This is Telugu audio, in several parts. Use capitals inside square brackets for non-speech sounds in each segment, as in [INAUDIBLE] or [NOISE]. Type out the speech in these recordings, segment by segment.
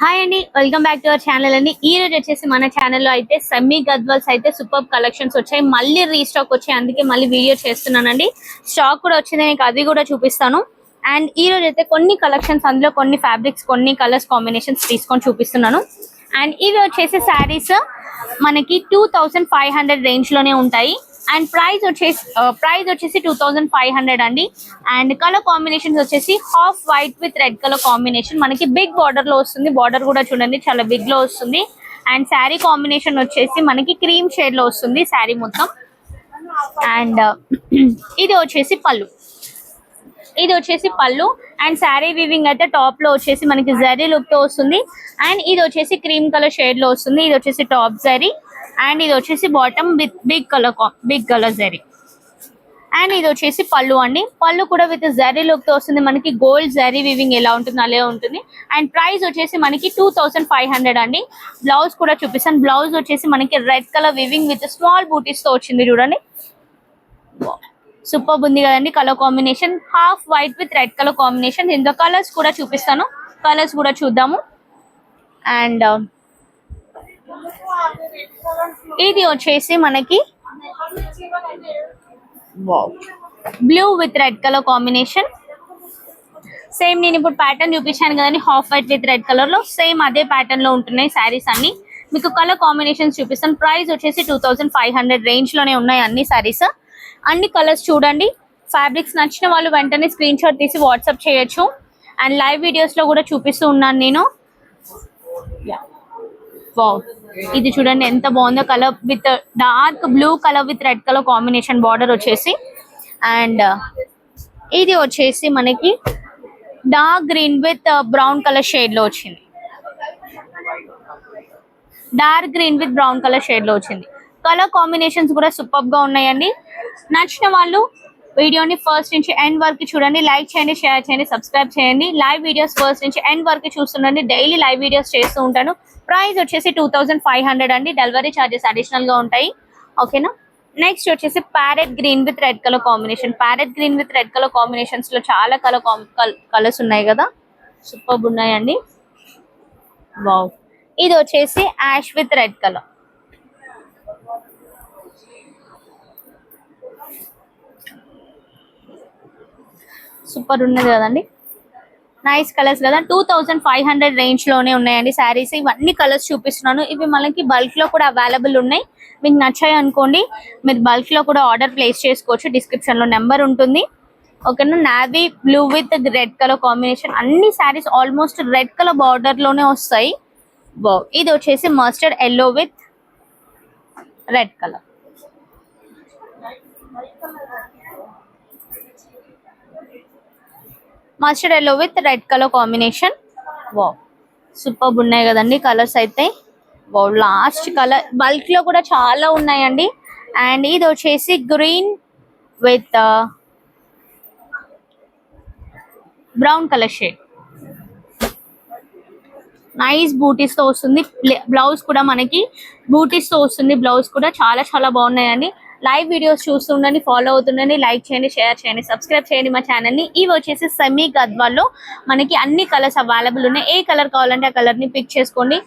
హాయ్ అండి welcome back to our channel అండి ఈ రోజు వచ్చేసి మన ఛానల్లో అయితే సెమీ గద్వాల్స్ అయితే సూపర్ కలెక్షన్స్ వచ్చాయి. మళ్ళీ రీస్టాక్ వచ్చాయి. అందుకే మళ్ళీ వీడియో చేస్తున్నానండి. స్టాక్ కూడా వచ్చింది. నేను అది కూడా చూపిస్తాను. అండ్ ఈ రోజు అయితే కొన్ని కలెక్షన్స్ అందులో కొన్ని ఫ్యాబ్రిక్స్ కొన్ని కలర్స్ కాంబినేషన్స్ తీసుకొని చూపిస్తున్నాను. అండ్ ఇవి వచ్చేసి శారీస్ మనకి టూ థౌసండ్ ఫైవ్ హండ్రెడ్ రేంజ్లోనే ఉంటాయి. అండ్ ప్రైస్ వచ్చేసి uh, ప్రైస్ వచ్చేసి టూ థౌసండ్ ఫైవ్ హండ్రెడ్ అండి. అండ్ కలర్ కాంబినేషన్స్ వచ్చేసి half white with red colour combination మనకి బిగ్ బార్డర్లో వస్తుంది. బార్డర్ కూడా చూడండి చాలా బిగ్లో వస్తుంది. అండ్ శారీ కాంబినేషన్ వచ్చేసి మనకి క్రీమ్ షేడ్లో వస్తుంది శారీ మొత్తం. అండ్ uh, [CLEARS THROAT] ఇది వచ్చేసి పళ్ళు. ఇది వచ్చేసి పళ్ళు. అండ్ శారీ వివింగ్ అయితే టాప్లో వచ్చేసి మనకి జరీ లుక్తో వస్తుంది. అండ్ ఇది వచ్చేసి క్రీమ్ కలర్ షేడ్లో వస్తుంది. ఇది వచ్చేసి టాప్ జరీ అండ్ ఇది వచ్చేసి bottom with big colour big colour zari and ఇది వచ్చేసి పళ్ళు అండి. పళ్ళు కూడా విత్ జరీ లుక్తో వస్తుంది. మనకి గోల్డ్ జరీ వివింగ్ ఎలా ఉంటుంది అలా ఉంటుంది. అండ్ ప్రైస్ వచ్చేసి మనకి టూ థౌసండ్ ఫైవ్ హండ్రెడ్ అండి. బ్లౌజ్ కూడా చూపిస్తాను. బ్లౌజ్ వచ్చేసి మనకి red colour weaving with small బూటీస్తో వచ్చింది చూడండి. సూపర్ ఉంది కదండి colour combination half white with red colour combination ఇందులో కలర్స్ కూడా చూపిస్తాను. కలర్స్ కూడా చూద్దాము. అండ్ ఇది వచ్చేసి మనకి blue with red colour combination same నేను ఇప్పుడు ప్యాటర్న్ చూపించాను కదండి హాఫ్ వైట్ విత్ రెడ్ కలర్లో. సేమ్ అదే ప్యాటర్న్లో ఉంటున్నాయి శారీస్ అన్ని. మీకు కలర్ కాంబినేషన్స్ చూపిస్తాను. ప్రైస్ వచ్చేసి టూ థౌసండ్ ఫైవ్ హండ్రెడ్ రేంజ్లోనే ఉన్నాయి అన్ని శారీస్ అన్ని కలర్స్ చూడండి. ఫ్యాబ్రిక్స్ నచ్చిన వాళ్ళు వెంటనే స్క్రీన్ షాట్ తీసి వాట్సాప్ చేయొచ్చు. అండ్ లైవ్ వీడియోస్లో కూడా చూపిస్తూ ఉన్నాను నేను. వావ్ ఇది చూడండి ఎంత బాగుందో colour with dark blue colour with red colour combination border వచ్చేసి. అండ్ uh, ఇది వచ్చేసి మనకి dark green with brown colour షేడ్లో వచ్చింది. Dark green with brown colour షేడ్లో వచ్చింది. కలర్ కాంబినేషన్స్ కూడా సూపర్గా ఉన్నాయండి. నచ్చిన వాళ్ళు వీడియోని ఫస్ట్ నుంచి ఎండ్ వరకు చూడండి. లైక్ చేయండి షేర్ చేయండి సబ్స్క్రైబ్ చేయండి. లైవ్ వీడియోస్ ఫస్ట్ నుంచి ఎండ్ వరకు చూస్తుండండి. డైలీ లైవ్ వీడియోస్ చేస్తూ ఉంటాను. ప్రైస్ వచ్చేసి టూ థౌసండ్ ఫైవ్ హండ్రెడ్ అండి. డెలివరీ ఛార్జెస్ అడిషనల్గా ఉంటాయి. ఓకేనా? నెక్స్ట్ వచ్చేసి parrot green with red colour combination. Parrot green with red colour కాంబినేషన్స్లో చాలా కలర్ కలర్స్ ఉన్నాయి కదా? సూపర్ ఉన్నాయండి వావ్. ఇది వచ్చేసి ash with red colour. Super ఉన్నది కదండి. నైస్ కలర్స్ కదా. టూ థౌసండ్ ఫైవ్ హండ్రెడ్ రేంజ్లోనే ఉన్నాయండి శారీస్. ఇవన్నీ కలర్స్ చూపిస్తున్నాను. ఇవి మనకి బల్క్లో కూడా అవైలబుల్ ఉన్నాయి. మీకు నచ్చాయి అనుకోండి మీరు బల్క్లో కూడా ఆర్డర్ ప్లేస్ చేసుకోవచ్చు. డిస్క్రిప్షన్లో నెంబర్ ఉంటుంది. ఓకేనా navy blue with red colour combination అన్ని శారీస్ ఆల్మోస్ట్ రెడ్ కలర్ బార్డర్లోనే వస్తాయి. వావ్ ఇది వచ్చేసి mustard yellow with red colour mustard yellow with red colour combination wow super ఉన్నాయి కదండి కలర్స్ అయితే. వావ్ లాస్ట్ కలర్ బల్క్లో కూడా చాలా ఉన్నాయండి. అండ్ ఇది వచ్చేసి green with brown colour shade nice బూటీస్తో వస్తుంది. బ్లౌజ్ కూడా మనకి బూటీస్తో వస్తుంది. బ్లౌజ్ కూడా చాలా చాలా బాగున్నాయండి. లైవ్ వీడియోస్ చూస్తుండండి ఫాలో అవుతుండండి లైక్ చేయండి షేర్ చేయండి సబ్స్క్రైబ్ చేయండి మా ఛానల్ని ఇవి వచ్చేసి సెమీ గద్వాల్లో మనకి అన్ని కలర్స్ అవైలబుల్ ఉన్నాయి. ఏ కలర్ కావాలంటే ఆ కలర్ని పిక్ చేసుకోండి.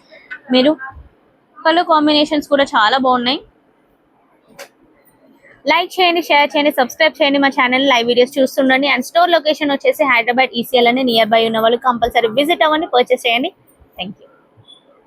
మీరు కలర్ కాంబినేషన్స్ కూడా చాలా బాగున్నాయి. లైక్ చేయండి షేర్ చేయండి సబ్స్క్రైబ్ చేయండి మా ఛానల్ లైవ్ వీడియోస్ చూస్తుండండి అండ్ స్టోర్ లొకేషన్ వచ్చేసి హైదరాబాద్ ఈసీఎల్ అని నియర్ బై ఉన్న వాళ్ళు కంపల్సరీ విజిట్ అవ్వండి పర్చేస్ చేయండి. Thank you